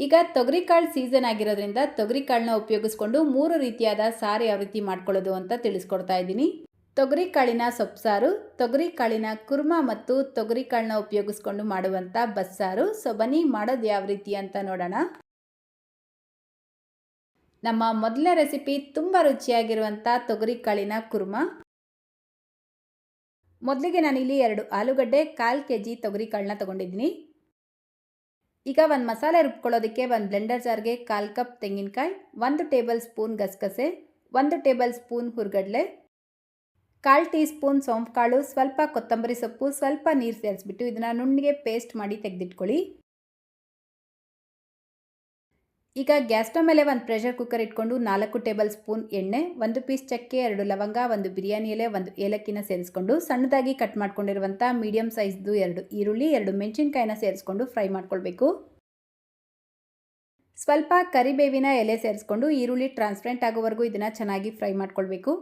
ಈಗ ತೊಗರಿಕಾಳು ಸೀಸನ್ ಆಗಿರೋದ್ರಿಂದ ತೊಗರಿಕಾಳನ್ನ ಉಪಯೋಗಿಸ್ಕೊಂಡು ಮೂರು ರೀತಿಯಾದ ಸಾರು ಯಾವ ರೀತಿ ಮಾಡ್ಕೊಳ್ಳೋದು ಅಂತ ತಿಳಿಸ್ಕೊಡ್ತಾ ಇದ್ದೀನಿ. ತೊಗರಿಕಾಳಿನ ಸೊಪ್ಪು ತೊಗರಿಕಾಳಿನ ಕುರ್ಮ ಮತ್ತು ತೊಗರಿಕಾಳನ್ನ ಉಪಯೋಗಿಸ್ಕೊಂಡು ಮಾಡುವಂಥ ಬಸ್ಸಾರು. ಸೊ ಬನ್ನಿ ಮಾಡೋದು ಯಾವ ರೀತಿ ಅಂತ ನೋಡೋಣ. ನಮ್ಮ ಮೊದಲನೇ ರೆಸಿಪಿ ತುಂಬ ರುಚಿಯಾಗಿರುವಂಥ ತೊಗರಿಕಾಳಿನ ಕುರ್ಮಾ. ಮೊದಲಿಗೆ ನಾನಿಲ್ಲಿ ಎರಡು ಆಲೂಗಡ್ಡೆ, ಕಾಲು ಕೆ ಜಿ ತೊಗರಿಕಾಳನ್ನ ತೊಗೊಂಡಿದ್ದೀನಿ. ಈಗ ಒಂದು ಮಸಾಲೆ ರುಬ್ಕೊಳ್ಳೋದಕ್ಕೆ ಒಂದು ಬ್ಲೆಂಡರ್ ಜಾರ್ಗೆ ಕಾಲು ಕಪ್ ತೆಂಗಿನಕಾಯಿ, ಒಂದು ಟೇಬಲ್ ಸ್ಪೂನ್ ಗಸಗಸೆ, ಒಂದು ಟೇಬಲ್ ಸ್ಪೂನ್ ಹುರ್ಗಡ್ಲೆ, ಕಾಲು ಟೀ ಸ್ಪೂನ್ ಸೋಂಪು ಕಾಳು ಸ್ವಲ್ಪ ಕೊತ್ತಂಬರಿ ಸೊಪ್ಪು, ಸ್ವಲ್ಪ ನೀರು ಸೇರಿಸ್ಬಿಟ್ಟು ಇದನ್ನು ನುಣ್ಣಿಗೆ ಪೇಸ್ಟ್ ಮಾಡಿ ತೆಗೆದಿಟ್ಕೊಳ್ಳಿ. ಈಗ ಗ್ಯಾಸ್ ಸ್ಟವ್ ಮೇಲೆ ಒಂದು ಪ್ರೆಷರ್ ಕುಕ್ಕರ್ ಇಟ್ಕೊಂಡು ನಾಲ್ಕು ಟೇಬಲ್ ಸ್ಪೂನ್ ಎಣ್ಣೆ, ಒಂದು ಪೀಸ್ ಚಕ್ಕೆ, ಎರಡು ಲವಂಗ, ಒಂದು ಬಿರಿಯಾನಿ ಎಲೆ, ಒಂದು ಏಲಕ್ಕಿನ ಸೇರಿಸ್ಕೊಂಡು ಸಣ್ಣದಾಗಿ ಕಟ್ ಮಾಡ್ಕೊಂಡಿರುವಂಥ ಮೀಡಿಯಂ ಸೈಜ್ದು ಎರಡು ಈರುಳ್ಳಿ, ಎರಡು ಮೆಣಸಿನ್ಕಾಯಿನ ಸೇರಿಸ್ಕೊಂಡು ಫ್ರೈ ಮಾಡ್ಕೊಳ್ಬೇಕು. ಸ್ವಲ್ಪ ಕರಿಬೇವಿನ ಎಲೆ ಸೇರಿಸ್ಕೊಂಡು ಈರುಳ್ಳಿ ಟ್ರಾನ್ಸ್ಪರೆಂಟ್ ಆಗೋವರೆಗೂ ಇದನ್ನು ಚೆನ್ನಾಗಿ ಫ್ರೈ ಮಾಡ್ಕೊಳ್ಬೇಕು.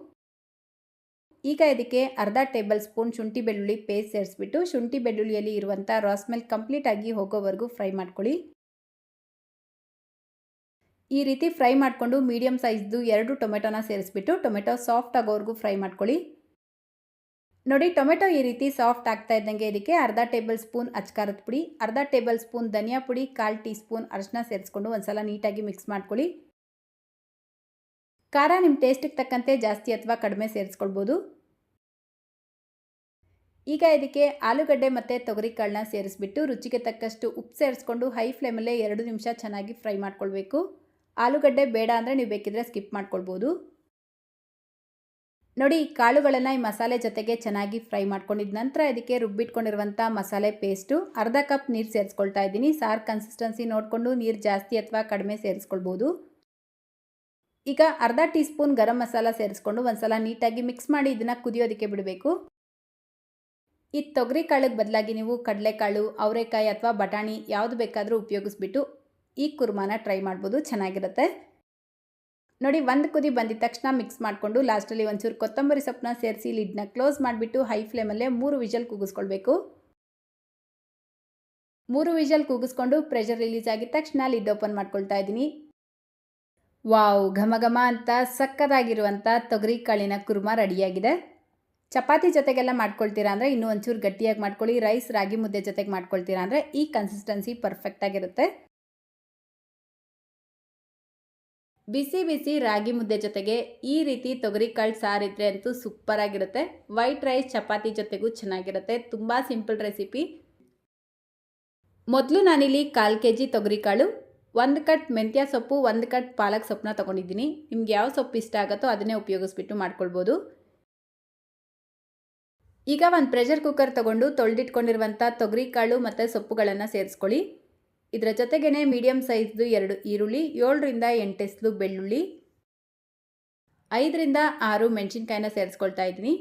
ಈಗ ಇದಕ್ಕೆ ಅರ್ಧ ಟೇಬಲ್ ಸ್ಪೂನ್ ಶುಂಠಿ ಬೆಳ್ಳುಳ್ಳಿ ಪೇಸ್ಟ್ ಸೇರಿಸ್ಬಿಟ್ಟು ಶುಂಠಿ ಬೆಳ್ಳುಳ್ಳಿಯಲ್ಲಿ ಇರುವಂಥ ರಾಸ್ಮೆಲ್ ಕಂಪ್ಲೀಟಾಗಿ ಹೋಗೋವರೆಗೂ ಫ್ರೈ ಮಾಡ್ಕೊಳ್ಳಿ. ಈ ರೀತಿ ಫ್ರೈ ಮಾಡಿಕೊಂಡು ಮೀಡಿಯಮ್ ಸೈಜ್ದು ಎರಡು ಟೊಮೆಟೊನ ಸೇರಿಸ್ಬಿಟ್ಟು ಟೊಮೆಟೊ ಸಾಫ್ಟ್ ಆಗೋವರೆಗೂ ಫ್ರೈ ಮಾಡ್ಕೊಳ್ಳಿ. ನೋಡಿ, ಟೊಮೆಟೊ ಈ ರೀತಿ ಸಾಫ್ಟ್ ಆಗ್ತಾ ಇದ್ದಂಗೆ ಇದಕ್ಕೆ ಅರ್ಧ ಟೇಬಲ್ ಸ್ಪೂನ್ ಅಚ್ಕಾರದ ಪುಡಿ, ಅರ್ಧ ಟೇಬಲ್ ಸ್ಪೂನ್ ಧನಿಯಾ ಪುಡಿ, ಕಾಲು ಟೀ ಸ್ಪೂನ್ ಅರಶಿನ ಸೇರಿಸ್ಕೊಂಡು ಒಂದ್ಸಲ ನೀಟಾಗಿ ಮಿಕ್ಸ್ ಮಾಡ್ಕೊಳ್ಳಿ. ಖಾರ ನಿಮ್ಮ ಟೇಸ್ಟಿಗೆ ತಕ್ಕಂತೆ ಜಾಸ್ತಿ ಅಥವಾ ಕಡಿಮೆ ಸೇರಿಸ್ಕೊಳ್ಬೋದು. ಈಗ ಇದಕ್ಕೆ ಆಲೂಗಡ್ಡೆ ಮತ್ತು ತೊಗರಿಕಾಳನ್ನ ಸೇರಿಸ್ಬಿಟ್ಟು ರುಚಿಗೆ ತಕ್ಕಷ್ಟು ಉಪ್ಪು ಸೇರಿಸ್ಕೊಂಡು ಹೈ ಫ್ಲೇಮಲ್ಲೇ ಎರಡು ನಿಮಿಷ ಚೆನ್ನಾಗಿ ಫ್ರೈ ಮಾಡ್ಕೊಳ್ಬೇಕು. ಆಲೂಗಡ್ಡೆ ಬೇಡ ಅಂದರೆ ನೀವು ಬೇಕಿದ್ರೆ ಸ್ಕಿಪ್ ಮಾಡ್ಕೊಳ್ಬೋದು. ನೋಡಿ ಕಾಳುಗಳನ್ನು ಈ ಮಸಾಲೆ ಜೊತೆಗೆ ಚೆನ್ನಾಗಿ ಫ್ರೈ ಮಾಡ್ಕೊಂಡಿದ ನಂತರ ಇದಕ್ಕೆ ರುಬ್ಬಿಟ್ಕೊಂಡಿರುವಂಥ ಮಸಾಲೆ ಪೇಸ್ಟು, ಅರ್ಧ ಕಪ್ ನೀರು ಸೇರಿಸ್ಕೊಳ್ತಾ ಇದ್ದೀನಿ. ಸಾರ್ ಕನ್ಸಿಸ್ಟೆನ್ಸಿ ನೋಡಿಕೊಂಡು ನೀರು ಜಾಸ್ತಿ ಅಥವಾ ಕಡಿಮೆ ಸೇರಿಸ್ಕೊಳ್ಬೋದು. ಈಗ ಅರ್ಧ ಟೀ ಸ್ಪೂನ್ ಗರಂ ಮಸಾಲ ಸೇರಿಸ್ಕೊಂಡು ಒಂದ್ಸಲ ನೀಟಾಗಿ ಮಿಕ್ಸ್ ಮಾಡಿ ಇದನ್ನು ಕುದಿಯೋದಕ್ಕೆ ಬಿಡಬೇಕು. ಈ ತೊಗರಿ ಕಾಳಿಗೆ ಬದಲಾಗಿ ನೀವು ಕಡಲೆಕಾಳು, ಅವರೆಕಾಯಿ ಅಥವಾ ಬಟಾಣಿ ಯಾವುದು ಬೇಕಾದರೂ ಉಪಯೋಗಿಸ್ಬಿಟ್ಟು ಈ ಕುರ್ಮಾನ ಟ್ರೈ ಮಾಡ್ಬೋದು, ಚೆನ್ನಾಗಿರುತ್ತೆ. ನೋಡಿ, ಒಂದು ಕುದಿ ಬಂದಿದ ತಕ್ಷಣ ಮಿಕ್ಸ್ ಮಾಡಿಕೊಂಡು ಲಾಸ್ಟಲ್ಲಿ ಒಂಚೂರು ಕೊತ್ತಂಬರಿ ಸೊಪ್ಪನ್ನ ಸೇರಿಸಿ ಲಿಡ್ನ ಕ್ಲೋಸ್ ಮಾಡಿಬಿಟ್ಟು ಹೈ ಫ್ಲೇಮಲ್ಲೇ ಮೂರು ವಿಷಲ್ ಕೂಗಿಸ್ಕೊಳ್ಬೇಕು. ಮೂರು ವಿಷಲ್ ಕೂಗಿಸ್ಕೊಂಡು ಪ್ರೆಷರ್ ರಿಲೀಸ್ ಆಗಿದ ತಕ್ಷಣ ಲಿಡ್ ಓಪನ್ ಮಾಡ್ಕೊಳ್ತಾ ಇದ್ದೀನಿ. ವಾವ್, ಘಮ ಘಮ ಅಂತ ಸಕ್ಕದಾಗಿರುವಂಥ ತೊಗರಿ ಕಾಳಿನ ಕುರ್ಮಾ ರೆಡಿಯಾಗಿದೆ. ಚಪಾತಿ ಜೊತೆಗೆಲ್ಲ ಮಾಡ್ಕೊಳ್ತೀರಾ ಅಂದರೆ ಇನ್ನೂ ಒಂಚೂರು ಗಟ್ಟಿಯಾಗಿ ಮಾಡ್ಕೊಳ್ಳಿ ರೈಸ್ ರಾಗಿ ಮುದ್ದೆ ಜೊತೆಗೆ ಮಾಡ್ಕೊಳ್ತೀರಾ ಅಂದರೆ ಈ ಕನ್ಸಿಸ್ಟೆನ್ಸಿ ಪರ್ಫೆಕ್ಟಾಗಿರುತ್ತೆ ಬಿಸಿ ಬಿಸಿ ರಾಗಿ ಮುದ್ದೆ ಜೊತೆಗೆ ಈ ರೀತಿ ತೊಗರಿಕಾಳು ಸಾರಿದ್ರೆ ಅಂತೂ ಸೂಪರಾಗಿರುತ್ತೆ ವೈಟ್ ರೈಸ್ ಚಪಾತಿ ಜೊತೆಗೂ ಚೆನ್ನಾಗಿರುತ್ತೆ. ತುಂಬ ಸಿಂಪಲ್ ರೆಸಿಪಿ ಮೊದಲು ನಾನಿಲ್ಲಿ ಕಾಲು ಕೆ ಜಿ ತೊಗರಿಕಾಳು ಒಂದು ಕಟ್ ಮೆಂತ್ಯ ಸೊಪ್ಪು, ಒಂದು ಕಟ್ ಪಾಲಕ್ ಸೊಪ್ಪನ್ನ ತೊಗೊಂಡಿದ್ದೀನಿ. ನಿಮ್ಗೆ ಯಾವ ಸೊಪ್ಪು ಇಷ್ಟ ಆಗುತ್ತೋ ಅದನ್ನೇ ಉಪಯೋಗಿಸ್ಬಿಟ್ಟು ಮಾಡ್ಕೊಳ್ಬೋದು. ಈಗ ಒಂದು ಪ್ರೆಷರ್ ಕುಕ್ಕರ್ ತೊಗೊಂಡು ತೊಳೆದಿಟ್ಕೊಂಡಿರುವಂಥ ತೊಗರಿಕಾಳು ಮತ್ತು ಸೊಪ್ಪುಗಳನ್ನು ಸೇರಿಸ್ಕೊಳ್ಳಿ. ಇದರ ಜೊತೆಗೇ ಮೀಡಿಯಂ ಸೈಜ್ದು ಎರಡು ಈರುಳ್ಳಿ, ಏಳರಿಂದ ಎಂಟೆಸ್ಲು ಬೆಳ್ಳುಳ್ಳಿ, ಐದರಿಂದ ಆರು ಮೆಣಸಿನ್ಕಾಯಿನ ಸೇರಿಸ್ಕೊಳ್ತಾ ಇದ್ದೀನಿ.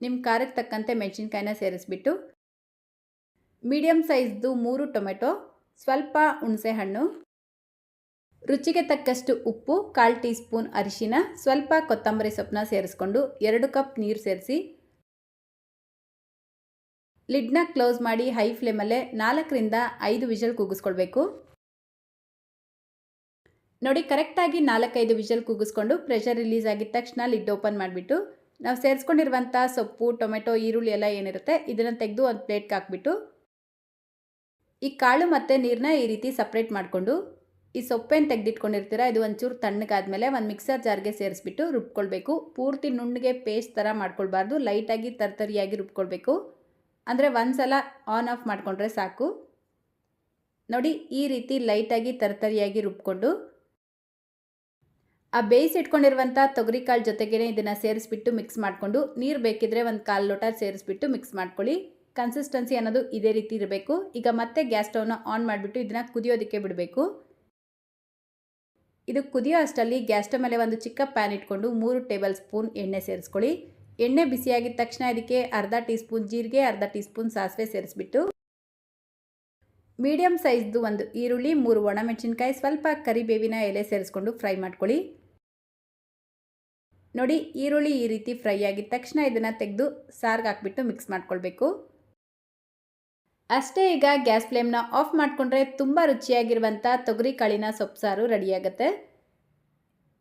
ನಿಮ್ಮ ಖಾರಕ್ಕೆ ತಕ್ಕಂತೆ ಮೆಣಸಿನ್ಕಾಯಿನ ಸೇರಿಸ್ಬಿಟ್ಟು ಮೀಡಿಯಂ ಸೈಜ್ದು ಮೂರು ಟೊಮೆಟೊ, ಸ್ವಲ್ಪ ಹುಣಸೆ ಹಣ್ಣು, ರುಚಿಗೆ ತಕ್ಕಷ್ಟು ಉಪ್ಪು, ಕಾಲು ಟೀ ಸ್ಪೂನ್ ಅರಿಶಿನ, ಸ್ವಲ್ಪ ಕೊತ್ತಂಬರಿ ಸೊಪ್ಪನ್ನ ಸೇರಿಸ್ಕೊಂಡು ಎರಡು ಕಪ್ ನೀರು ಸೇರಿಸಿ ಲಿಡ್ನ ಕ್ಲೋಸ್ ಮಾಡಿ ಹೈ ಫ್ಲೇಮಲ್ಲೇ ನಾಲ್ಕರಿಂದ ಐದು ವಿಷಲ್ ಕೂಗಿಸ್ಕೊಳ್ಬೇಕು. ನೋಡಿ, ಕರೆಕ್ಟಾಗಿ ನಾಲ್ಕೈದು ವಿಷಲ್ ಕೂಗಿಸ್ಕೊಂಡು ಪ್ರೆಷರ್ ರಿಲೀಸ್ ಆಗಿದ ತಕ್ಷಣ ಲಿಡ್ ಓಪನ್ ಮಾಡಿಬಿಟ್ಟು, ನಾವು ಸೇರಿಸ್ಕೊಂಡಿರುವಂಥ ಸೊಪ್ಪು, ಟೊಮೆಟೊ, ಈರುಳ್ಳಿ ಎಲ್ಲ ಏನಿರುತ್ತೆ, ಇದನ್ನು ತೆಗೆದು ಒಂದು ಪ್ಲೇಟ್ಗೆ ಹಾಕ್ಬಿಟ್ಟು, ಈ ಕಾಳು ಮತ್ತು ನೀರನ್ನ ಈ ರೀತಿ ಸಪ್ರೇಟ್ ಮಾಡಿಕೊಂಡು, ಈ ಸೊಪ್ಪೇನು ತೆಗೆದಿಟ್ಕೊಂಡಿರ್ತೀರ, ಇದು ಒಂಚೂರು ತಣ್ಣಗಾದ್ಮೇಲೆ ಒಂದು ಮಿಕ್ಸರ್ ಜಾರ್ಗೆ ಸೇರಿಸ್ಬಿಟ್ಟು ರುಬ್ಕೊಳ್ಬೇಕು. ಪೂರ್ತಿ ನುಣ್ಣಗೆ ಪೇಸ್ಟ್ ಥರ ಮಾಡ್ಕೊಳ್ಬಾರ್ದು, ಲೈಟಾಗಿ ತರ್ತರಿಯಾಗಿ ರುಬ್ಕೊಳ್ಬೇಕು. ಅಂದರೆ ಒಂದು ಸಲ ಆನ್ ಆಫ್ ಮಾಡಿಕೊಂಡ್ರೆ ಸಾಕು. ನೋಡಿ, ಈ ರೀತಿ ಲೈಟಾಗಿ ತರತರಿಯಾಗಿ ರುಬ್ಕೊಂಡು. ಆ ಬೇಯಿಸಿಟ್ಕೊಂಡಿರುವಂಥ ತೊಗರಿಕಾಳು ಜೊತೆಗೇ ಇದನ್ನು ಸೇರಿಸ್ಬಿಟ್ಟು ಮಿಕ್ಸ್ ಮಾಡಿಕೊಂಡು, ನೀರು ಬೇಕಿದ್ರೆ ಒಂದು ಕಾಲು ಲೋಟ ಸೇರಿಸ್ಬಿಟ್ಟು ಮಿಕ್ಸ್ ಮಾಡ್ಕೊಳ್ಳಿ. ಕನ್ಸಿಸ್ಟೆನ್ಸಿ ಅನ್ನೋದು ಇದೇ ರೀತಿ ಇರಬೇಕು. ಈಗ ಮತ್ತೆ ಗ್ಯಾಸ್ ಸ್ಟವ್ನ ಆನ್ ಮಾಡಿಬಿಟ್ಟು ಇದನ್ನು ಕುದಿಯೋದಕ್ಕೆ ಬಿಡಬೇಕು. ಇದು ಕುದಿಯೋ ಅಷ್ಟಲ್ಲಿ ಗ್ಯಾಸ್ ಸ್ಟವ್ ಮೇಲೆ ಒಂದು ಚಿಕ್ಕ ಪ್ಯಾನ್ ಇಟ್ಕೊಂಡು ಮೂರು ಟೇಬಲ್ ಸ್ಪೂನ್ ಎಣ್ಣೆ ಸೇರಿಸ್ಕೊಳ್ಳಿ. ಎಣ್ಣೆ ಬಿಸಿಯಾಗಿದ ತಕ್ಷಣ ಇದಕ್ಕೆ ಅರ್ಧ ಟೀ ಸ್ಪೂನ್ ಜೀರಿಗೆ, ಅರ್ಧ ಟೀ ಸ್ಪೂನ್ ಸಾಸಿವೆ ಸೇರಿಸ್ಬಿಟ್ಟು ಮೀಡಿಯಮ್ ಸೈಜ್ದು ಒಂದು ಈರುಳ್ಳಿ, ಮೂರು ಒಣಮೆಣಸಿನ್ಕಾಯಿ, ಸ್ವಲ್ಪ ಕರಿಬೇವಿನ ಎಲೆ ಸೇರಿಸ್ಕೊಂಡು ಫ್ರೈ ಮಾಡ್ಕೊಳ್ಳಿ. ನೋಡಿ, ಈರುಳ್ಳಿ ಈ ರೀತಿ ಫ್ರೈ ಆಗಿದ ತಕ್ಷಣ ಇದನ್ನು ತೆಗೆದು ಸಾರ್ಗೆ ಹಾಕ್ಬಿಟ್ಟು ಮಿಕ್ಸ್ ಮಾಡ್ಕೊಳ್ಬೇಕು. ಅಷ್ಟೇ ಈಗ ಗ್ಯಾಸ್ ಫ್ಲೇಮ್ನ ಆಫ್ ಮಾಡಿಕೊಂಡ್ರೆ ತುಂಬ ರುಚಿಯಾಗಿರುವಂಥ ತೊಗರಿ ಕಾಳಿನ ಸೊಪ್ಪು ಸಾರು ರೆಡಿಯಾಗುತ್ತೆ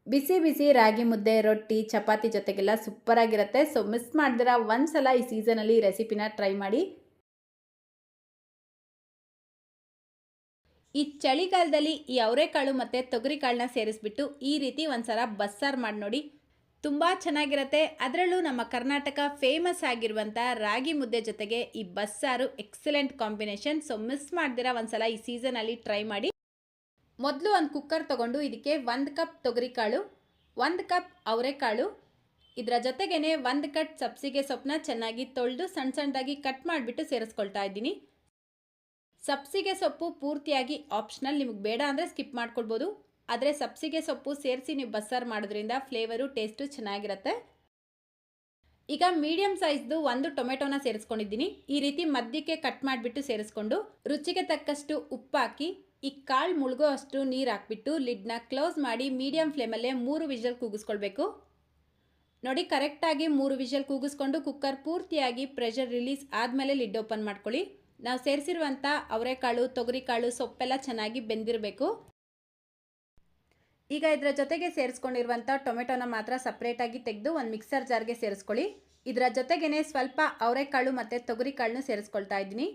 ಬಿಸಿ ಬಿಸಿ ರಾಗಿ ಮುದ್ದೆ, ರೊಟ್ಟಿ, ಚಪಾತಿ ಜೊತೆಗೆಲ್ಲ ಸೂಪರಾಗಿರುತ್ತೆ ಸೊ ಮಿಸ್ ಮಾಡಿದಿರ ಒಂದು ಸಲ ಈ ಸೀಸನಲ್ಲಿ ರೆಸಿಪಿನ ಟ್ರೈ ಮಾಡಿ. ಈ ಚಳಿಗಾಲದಲ್ಲಿ ಈ ಅವರೆಕಾಳು ಮತ್ತು ತೊಗರಿಕಾಳನ್ನ ಸೇರಿಸ್ಬಿಟ್ಟು ಈ ರೀತಿ ಒಂದ್ಸಲ ಬಸ್ಸಾರು ಮಾಡಿ ನೋಡಿ. ತುಂಬ ಚೆನ್ನಾಗಿರುತ್ತೆ. ಅದರಲ್ಲೂ ನಮ್ಮ ಕರ್ನಾಟಕ ಫೇಮಸ್ ಆಗಿರುವಂಥ ರಾಗಿ ಮುದ್ದೆ ಜೊತೆಗೆ ಈ ಬಸ್ಸಾರು ಎಕ್ಸಲೆಂಟ್ ಕಾಂಬಿನೇಷನ್ ಸೊ ಮಿಸ್ ಮಾಡ್ದಿರ ಒಂದ್ಸಲ ಈ ಸೀಸನಲ್ಲಿ ಟ್ರೈ ಮಾಡಿ. ಮೊದಲು ಒಂದು ಕುಕ್ಕರ್ ತೊಗೊಂಡು ಇದಕ್ಕೆ ಒಂದು ಕಪ್ ತೊಗರಿಕಾಳು ಒಂದು ಕಪ್ ಅವರೆಕಾಳು ಇದರ ಜೊತೆಗೇ ಒಂದು ಕಟ್ ಸಬ್ಸಿಗೆ ಸೊಪ್ಪನ್ನ ಚೆನ್ನಾಗಿ ತೊಳೆದು ಸಣ್ಣ ಸಣ್ಣದಾಗಿ ಕಟ್ ಮಾಡಿಬಿಟ್ಟು ಸೇರಿಸ್ಕೊಳ್ತಾ ಇದ್ದೀನಿ. ಸಬ್ಸಿಗೆ ಸೊಪ್ಪು ಪೂರ್ತಿಯಾಗಿ ಆಪ್ಷನಲ್ ನಿಮಗೆ ಬೇಡ ಅಂದರೆ ಸ್ಕಿಪ್ ಮಾಡ್ಕೊಳ್ಬೋದು. ಆದರೆ ಸಬ್ಸಿಗೆ ಸೊಪ್ಪು ಸೇರಿಸಿ ನೀವು ಬಸ್ಸಾರು ಮಾಡೋದ್ರಿಂದ ಫ್ಲೇವರು ಟೇಸ್ಟು ಚೆನ್ನಾಗಿರುತ್ತೆ. ಈಗ ಮೀಡಿಯಮ್ ಸೈಜ್ದು ಒಂದು ಟೊಮೆಟೊನ ಸೇರಿಸ್ಕೊಂಡಿದ್ದೀನಿ. ಈ ರೀತಿ ಮಧ್ಯಕ್ಕೆ ಕಟ್ ಮಾಡಿಬಿಟ್ಟು ಸೇರಿಸ್ಕೊಂಡು ರುಚಿಗೆ ತಕ್ಕಷ್ಟು ಉಪ್ಪು ಹಾಕಿ ಈ ಕಾಳು ಮುಳುಗೋ ಅಷ್ಟು ನೀರು ಹಾಕ್ಬಿಟ್ಟು ಲಿಡ್ನ ಕ್ಲೋಸ್ ಮಾಡಿ ಮೀಡಿಯಮ್ ಫ್ಲೇಮಲ್ಲೇ ಮೂರು ವಿಷಲ್ ಕೂಗಿಸ್ಕೊಳ್ಬೇಕು. ನೋಡಿ, ಕರೆಕ್ಟಾಗಿ ಮೂರು ವಿಷಲ್ ಕೂಗಿಸ್ಕೊಂಡು ಕುಕ್ಕರ್ ಪೂರ್ತಿಯಾಗಿ ಪ್ರೆಷರ್ ರಿಲೀಸ್ ಆದಮೇಲೆ ಲಿಡ್ ಓಪನ್ ಮಾಡ್ಕೊಳ್ಳಿ. ನಾವು ಸೇರಿಸಿರುವಂಥ ಅವರೆಕಾಳು ತೊಗರಿಕಾಳು ಸೊಪ್ಪೆಲ್ಲ ಚೆನ್ನಾಗಿ ಬೆಂದಿರಬೇಕು. ಈಗ ಇದರ ಜೊತೆಗೆ ಸೇರಿಸ್ಕೊಂಡಿರುವಂಥ ಟೊಮೆಟೊನ ಮಾತ್ರ ಸಪ್ರೇಟಾಗಿ ತೆಗೆದು ಒಂದು ಮಿಕ್ಸರ್ ಜಾರ್ಗೆ ಸೇರಿಸ್ಕೊಳ್ಳಿ. ಇದರ ಜೊತೆಗೇ ಸ್ವಲ್ಪ ಅವರೆಕಾಳು ಮತ್ತು ತೊಗರಿಕಾಳನ್ನು ಸೇರಿಸ್ಕೊಳ್ತಾ ಇದ್ದೀನಿ.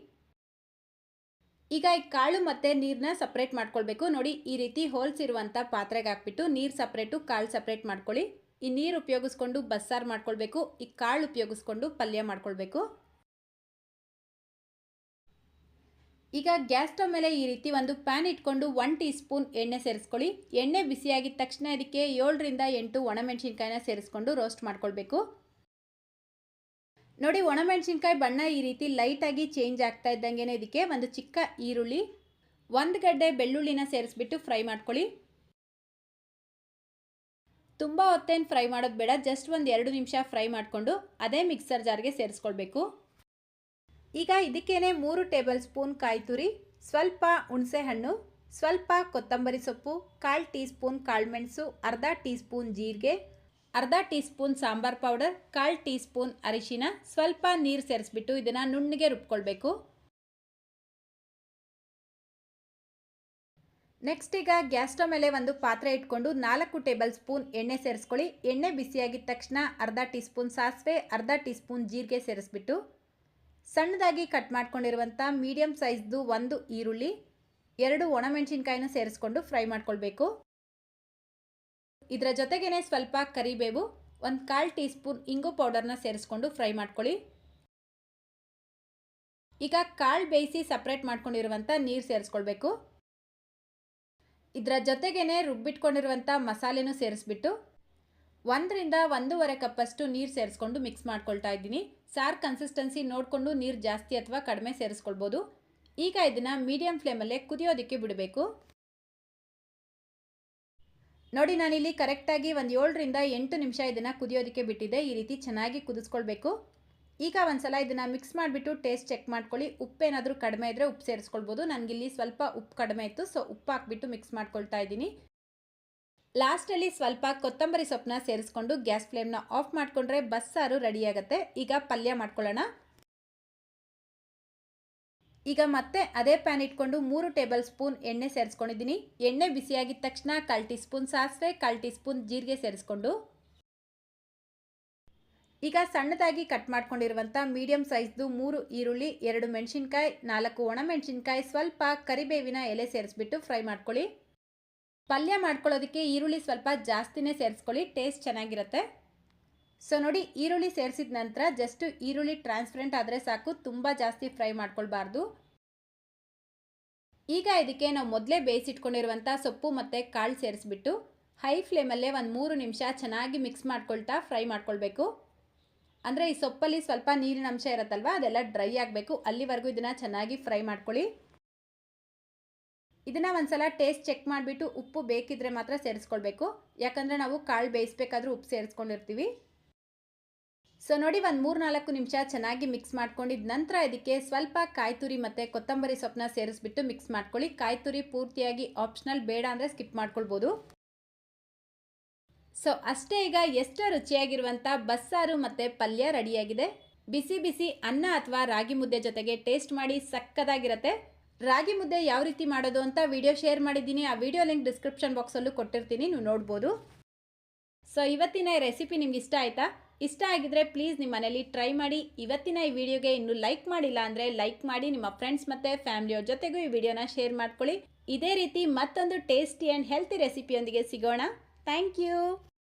ಈಗ ಈ ಕಾಳು ಮತ್ತು ನೀರನ್ನ ಸಪ್ರೇಟ್ ಮಾಡ್ಕೊಳ್ಬೇಕು. ನೋಡಿ, ಈ ರೀತಿ ಹೋಲ್ಸ್ ಇರುವಂಥ ಪಾತ್ರೆಗೆ ಹಾಕ್ಬಿಟ್ಟು ನೀರು ಸಪ್ರೇಟು ಕಾಳು ಸಪ್ರೇಟ್ ಮಾಡ್ಕೊಳ್ಳಿ. ಈ ನೀರು ಉಪಯೋಗಿಸ್ಕೊಂಡು ಬಸ್ಸಾರು ಮಾಡ್ಕೊಳ್ಬೇಕು. ಈ ಕಾಳು ಉಪಯೋಗಿಸ್ಕೊಂಡು ಪಲ್ಯ ಮಾಡ್ಕೊಳ್ಬೇಕು. ಈಗ ಗ್ಯಾಸ್ ಸ್ಟವ್ ಮೇಲೆ ಈ ರೀತಿ ಒಂದು ಪ್ಯಾನ್ ಇಟ್ಕೊಂಡು ಒನ್ ಟೀ ಸ್ಪೂನ್ ಎಣ್ಣೆ ಸೇರಿಸ್ಕೊಳ್ಳಿ. ಎಣ್ಣೆ ಬಿಸಿಯಾಗಿದ ತಕ್ಷಣ ಇದಕ್ಕೆ ಏಳರಿಂದ ಎಂಟು ಒಣಮೆಣಸಿನ್ಕಾಯಿನ ಸೇರಿಸ್ಕೊಂಡು ರೋಸ್ಟ್ ಮಾಡ್ಕೊಳ್ಬೇಕು. ನೋಡಿ, ಒಣಮೆಣಸಿನ್ಕಾಯಿ ಬಣ್ಣ ಈ ರೀತಿ ಲೈಟಾಗಿ ಚೇಂಜ್ ಆಗ್ತಾ ಇದ್ದಂಗೆ ಇದಕ್ಕೆ ಒಂದು ಚಿಕ್ಕ ಈರುಳ್ಳಿ, ಒಂದು ಗಡ್ಡೆ ಬೆಳ್ಳುಳ್ಳಿನ ಸೇರಿಸ್ಬಿಟ್ಟು ಫ್ರೈ ಮಾಡ್ಕೊಳ್ಳಿ. ತುಂಬ ಹೊತ್ತೇನು ಫ್ರೈ ಮಾಡೋದು ಬೇಡ ಜಸ್ಟ್ ಒಂದು ಎರಡು ನಿಮಿಷ ಫ್ರೈ ಮಾಡಿಕೊಂಡು ಅದೇ ಮಿಕ್ಸರ್ ಜಾರ್ಗೆ ಸೇರಿಸ್ಕೊಳ್ಬೇಕು. ಈಗ ಇದಕ್ಕೇನೆ ಮೂರು ಟೇಬಲ್ ಸ್ಪೂನ್ ಕಾಯಿ ತುರಿ, ಸ್ವಲ್ಪ ಹುಣಸೆ ಹಣ್ಣು, ಸ್ವಲ್ಪ ಕೊತ್ತಂಬರಿ ಸೊಪ್ಪು, ಕಾಲು ಟೀ ಸ್ಪೂನ್ ಕಾಳುಮೆಣಸು ಅರ್ಧ ಟೀ ಸ್ಪೂನ್ ಜೀರಿಗೆ ಅರ್ಧ ಟೀ ಸ್ಪೂನ್ ಸಾಂಬಾರ್ ಪೌಡರ್, ಕಾಲು ಟೀ ಸ್ಪೂನ್ ಅರಿಶಿನ, ಸ್ವಲ್ಪ ನೀರು ಸೇರಿಸ್ಬಿಟ್ಟು ಇದನ್ನು ನುಣ್ಣಗೆ ರುಬ್ಕೊಳ್ಬೇಕು. ನೆಕ್ಸ್ಟ್ ಈಗ ಗ್ಯಾಸ್ ಮೇಲೆ ಒಂದು ಪಾತ್ರೆ ಇಟ್ಕೊಂಡು ನಾಲ್ಕು ಟೇಬಲ್ ಸ್ಪೂನ್ ಎಣ್ಣೆ ಸೇರಿಸ್ಕೊಳ್ಳಿ. ಎಣ್ಣೆ ಬಿಸಿಯಾಗಿದ ತಕ್ಷಣ ಅರ್ಧ ಟೀ ಸ್ಪೂನ್ ಸಾಸಿವೆ, ಅರ್ಧ ಟೀ ಸ್ಪೂನ್ ಜೀರಿಗೆ ಸೇರಿಸ್ಬಿಟ್ಟು ಸಣ್ಣದಾಗಿ ಕಟ್ ಮಾಡ್ಕೊಂಡಿರುವಂಥ ಮೀಡಿಯಮ್ ಸೈಜ್ದು ಒಂದು ಈರುಳ್ಳಿ, ಎರಡು ಒಣಮೆಣಸಿನ್ಕಾಯಿನ ಸೇರಿಸ್ಕೊಂಡು ಫ್ರೈ ಮಾಡ್ಕೊಳ್ಬೇಕು. ಇದರ ಜೊತೆಗೇ ಸ್ವಲ್ಪ ಕರಿಬೇವು, ಒಂದು ಕಾಲು ಟೀ ಸ್ಪೂನ್ ಇಂಗು ಪೌಡರ್ನ ಸೇರಿಸ್ಕೊಂಡು ಫ್ರೈ ಮಾಡ್ಕೊಳ್ಳಿ. ಈಗ ಕಾಳು ಬೇಯಿಸಿ ಸಪ್ರೇಟ್ ಮಾಡ್ಕೊಂಡಿರುವಂಥ ನೀರು ಸೇರಿಸ್ಕೊಳ್ಬೇಕು. ಇದರ ಜೊತೆಗೇ ರುಬ್ಬಿಟ್ಕೊಂಡಿರುವಂಥ ಮಸಾಲೆನೂ ಸೇರಿಸ್ಬಿಟ್ಟು ಒಂದರಿಂದ ಒಂದೂವರೆ ಕಪ್ಪಷ್ಟು ನೀರು ಸೇರಿಸ್ಕೊಂಡು ಮಿಕ್ಸ್ ಮಾಡ್ಕೊಳ್ತಾ ಇದ್ದೀನಿ. ಸಾರ್ ಕನ್ಸಿಸ್ಟೆನ್ಸಿ ನೋಡಿಕೊಂಡು ನೀರು ಜಾಸ್ತಿ ಅಥವಾ ಕಡಿಮೆ ಸೇರಿಸ್ಕೊಳ್ಬೋದು. ಈಗ ಇದನ್ನು ಮೀಡಿಯಂ ಫ್ಲೇಮಲ್ಲೇ ಕುದಿಯೋದಕ್ಕೆ ಬಿಡಬೇಕು. ನೋಡಿ, ನಾನಿಲ್ಲಿ ಕರೆಕ್ಟಾಗಿ ಒಂದು ಏಳರಿಂದ ಎಂಟು ನಿಮಿಷ ಇದನ್ನು ಕುದಿಯೋದಕ್ಕೆ ಬಿಟ್ಟಿದ್ದೆ. ಈ ರೀತಿ ಚೆನ್ನಾಗಿ ಕುದಿಸ್ಕೊಳ್ಬೇಕು. ಈಗ ಒಂದ್ಸಲ ಇದನ್ನು ಮಿಕ್ಸ್ ಮಾಡಿಬಿಟ್ಟು ಟೇಸ್ಟ್ ಚೆಕ್ ಮಾಡ್ಕೊಳ್ಳಿ. ಉಪ್ಪೇನಾದರೂ ಕಡಿಮೆ ಇದ್ದರೆ ಉಪ್ಪು ಸೇರಿಸ್ಕೊಳ್ಬೋದು. ನನಗಿಲ್ಲಿ ಸ್ವಲ್ಪ ಉಪ್ಪು ಕಡಿಮೆ ಇತ್ತು ಸೊ ಉಪ್ಪು ಹಾಕ್ಬಿಟ್ಟು ಮಿಕ್ಸ್ ಮಾಡ್ಕೊಳ್ತಾ ಇದ್ದೀನಿ. ಲಾಸ್ಟಲ್ಲಿ ಸ್ವಲ್ಪ ಕೊತ್ತಂಬರಿ ಸೊಪ್ಪನ್ನ ಸೇರಿಸ್ಕೊಂಡು ಗ್ಯಾಸ್ ಫ್ಲೇಮ್ನ ಆಫ್ ಮಾಡಿಕೊಂಡ್ರೆ ಬಸ್ಸಾರು ರೆಡಿಯಾಗುತ್ತೆ ಈಗ ಪಲ್ಯ ಮಾಡ್ಕೊಳ್ಳೋಣ. ಈಗ ಮತ್ತೆ ಅದೇ ಪ್ಯಾನ್ ಇಟ್ಕೊಂಡು ಮೂರು ಟೇಬಲ್ ಸ್ಪೂನ್ ಎಣ್ಣೆ ಸೇರಿಸ್ಕೊಂಡಿದ್ದೀನಿ. ಎಣ್ಣೆ ಬಿಸಿಯಾಗಿದ ತಕ್ಷಣ ಕಾಲು ಟೀ ಸ್ಪೂನ್ ಸಾಸಿವೆ, ಕಾಲು ಟೀ ಸ್ಪೂನ್ ಜೀರಿಗೆ ಸೇರಿಸ್ಕೊಂಡು. ಈಗ ಸಣ್ಣದಾಗಿ ಕಟ್ ಮಾಡ್ಕೊಂಡಿರುವಂಥ ಮೀಡಿಯಮ್ ಸೈಜ್ದು ಮೂರು ಈರುಳ್ಳಿ, ಎರಡು ಮೆಣಸಿನ್ಕಾಯಿ, ನಾಲ್ಕು ಒಣಮೆಣಸಿನ್ಕಾಯಿ ಸ್ವಲ್ಪ ಕರಿಬೇವಿನ ಎಲೆ ಸೇರಿಸ್ಬಿಟ್ಟು ಫ್ರೈ ಮಾಡ್ಕೊಳ್ಳಿ. ಪಲ್ಯ ಮಾಡ್ಕೊಳ್ಳೋದಕ್ಕೆ ಈರುಳ್ಳಿ ಸ್ವಲ್ಪ ಜಾಸ್ತಿನೇ ಸೇರಿಸ್ಕೊಳ್ಳಿ ಟೇಸ್ಟ್ ಚೆನ್ನಾಗಿರುತ್ತೆ. ಸೊ ನೋಡಿ, ಈರುಳ್ಳಿ ಸೇರಿಸಿದ ನಂತರ ಜಸ್ಟ್ ಈರುಳ್ಳಿ ಟ್ರಾನ್ಸ್ಪರೆಂಟ್ ಆದರೆ ಸಾಕು, ತುಂಬ ಜಾಸ್ತಿ ಫ್ರೈ ಮಾಡ್ಕೊಳ್ಬಾರ್ದು. ಈಗ ಇದಕ್ಕೆ ನಾವು ಮೊದಲೇ ಬೇಯಿಸಿಟ್ಕೊಂಡಿರುವಂಥ ಸೊಪ್ಪು ಮತ್ತು ಕಾಳು ಸೇರಿಸ್ಬಿಟ್ಟು ಹೈ ಫ್ಲೇಮಲ್ಲೇ ಒಂದು ಮೂರು ನಿಮಿಷ ಚೆನ್ನಾಗಿ ಮಿಕ್ಸ್ ಮಾಡ್ಕೊಳ್ತಾ ಫ್ರೈ ಮಾಡ್ಕೊಳ್ಬೇಕು. ಅಂದರೆ ಈ ಸೊಪ್ಪಲ್ಲಿ ಸ್ವಲ್ಪ ನೀರಿನ ಅಂಶ ಇರುತ್ತಲ್ವ, ಅದೆಲ್ಲ ಡ್ರೈ ಆಗಬೇಕು. ಅಲ್ಲಿವರೆಗೂ ಇದನ್ನು ಚೆನ್ನಾಗಿ ಫ್ರೈ ಮಾಡ್ಕೊಳ್ಳಿ. ಇದನ್ನು ಒಂದ್ಸಲ ಟೇಸ್ಟ್ ಚೆಕ್ ಮಾಡಿಬಿಟ್ಟು ಉಪ್ಪು ಬೇಕಿದ್ರೆ ಮಾತ್ರ ಸೇರಿಸ್ಕೊಳ್ಬೇಕು. ಯಾಕಂದರೆ ನಾವು ಕಾಳು ಬೇಯಿಸ್ಬೇಕಾದ್ರೂ ಉಪ್ಪು ಸೇರಿಸ್ಕೊಂಡಿರ್ತೀವಿ. ಸೊ ನೋಡಿ ಒಂದು ಮೂರು ನಾಲ್ಕು ನಿಮಿಷ ಚೆನ್ನಾಗಿ ಮಿಕ್ಸ್ ಮಾಡ್ಕೊಂಡಿದ್ದ ನಂತರ ಇದಕ್ಕೆ ಸ್ವಲ್ಪ ಕಾಯ್ತುರಿ ಮತ್ತು ಕೊತ್ತಂಬರಿ ಸೊಪ್ಪನ್ನ ಸೇರಿಸ್ಬಿಟ್ಟು ಮಿಕ್ಸ್ ಮಾಡ್ಕೊಳ್ಳಿ. ಕಾಯ್ತುರಿ ಪೂರ್ತಿಯಾಗಿ ಆಪ್ಷನಲ್ ಬೇಡ ಅಂದರೆ ಸ್ಕಿಪ್ ಮಾಡ್ಕೊಳ್ಬೋದು. ಸೊ ಅಷ್ಟೇ ಈಗ ಎಷ್ಟು ರುಚಿಯಾಗಿರುವಂಥ ಬಸ್ಸಾರು ಮತ್ತು ಪಲ್ಯ ರೆಡಿಯಾಗಿದೆ. ಬಿಸಿ ಬಿಸಿ ಅನ್ನ ಅಥವಾ ರಾಗಿ ಮುದ್ದೆ ಜೊತೆಗೆ ಟೇಸ್ಟ್ ಮಾಡಿ ಸಕ್ಕದಾಗಿರುತ್ತೆ. ರಾಗಿ ಮುದ್ದೆ ಯಾವ ರೀತಿ ಮಾಡೋದು ಅಂತ ವಿಡಿಯೋ ಶೇರ್ ಮಾಡಿದ್ದೀನಿ. ಆ ವಿಡಿಯೋ ಲಿಂಕ್ ಡಿಸ್ಕ್ರಿಪ್ಷನ್ ಬಾಕ್ಸಲ್ಲೂ ಕೊಟ್ಟಿರ್ತೀನಿ. ನೀವು ನೋಡ್ಬೋದು. ಸೊ ಇವತ್ತಿನ ರೆಸಿಪಿ ನಿಮ್ಗೆ ಇಷ್ಟ ಆಯ್ತಾ? ಇಷ್ಟ ಆಗಿದ್ರೆ ಪ್ಲೀಸ್ ನಿಮ್ಮ ಮನೇಲಿ ಟ್ರೈ ಮಾಡಿ. ಇವತ್ತಿನ ಈ ವಿಡಿಯೋಗೆ ಇನ್ನೂ ಲೈಕ್ ಮಾಡಿಲ್ಲ ಅಂದರೆ ಲೈಕ್ ಮಾಡಿ ನಿಮ್ಮ ಫ್ರೆಂಡ್ಸ್ ಮತ್ತು ಫ್ಯಾಮಿಲಿಯವ್ರ ಜೊತೆಗೂ ಈ ವಿಡಿಯೋನ ಶೇರ್ ಮಾಡ್ಕೊಳ್ಳಿ. ಇದೇ ರೀತಿ ಮತ್ತೊಂದು ಟೇಸ್ಟಿ ಆ್ಯಂಡ್ ಹೆಲ್ತಿ ರೆಸಿಪಿಯೊಂದಿಗೆ ಸಿಗೋಣ. Thank you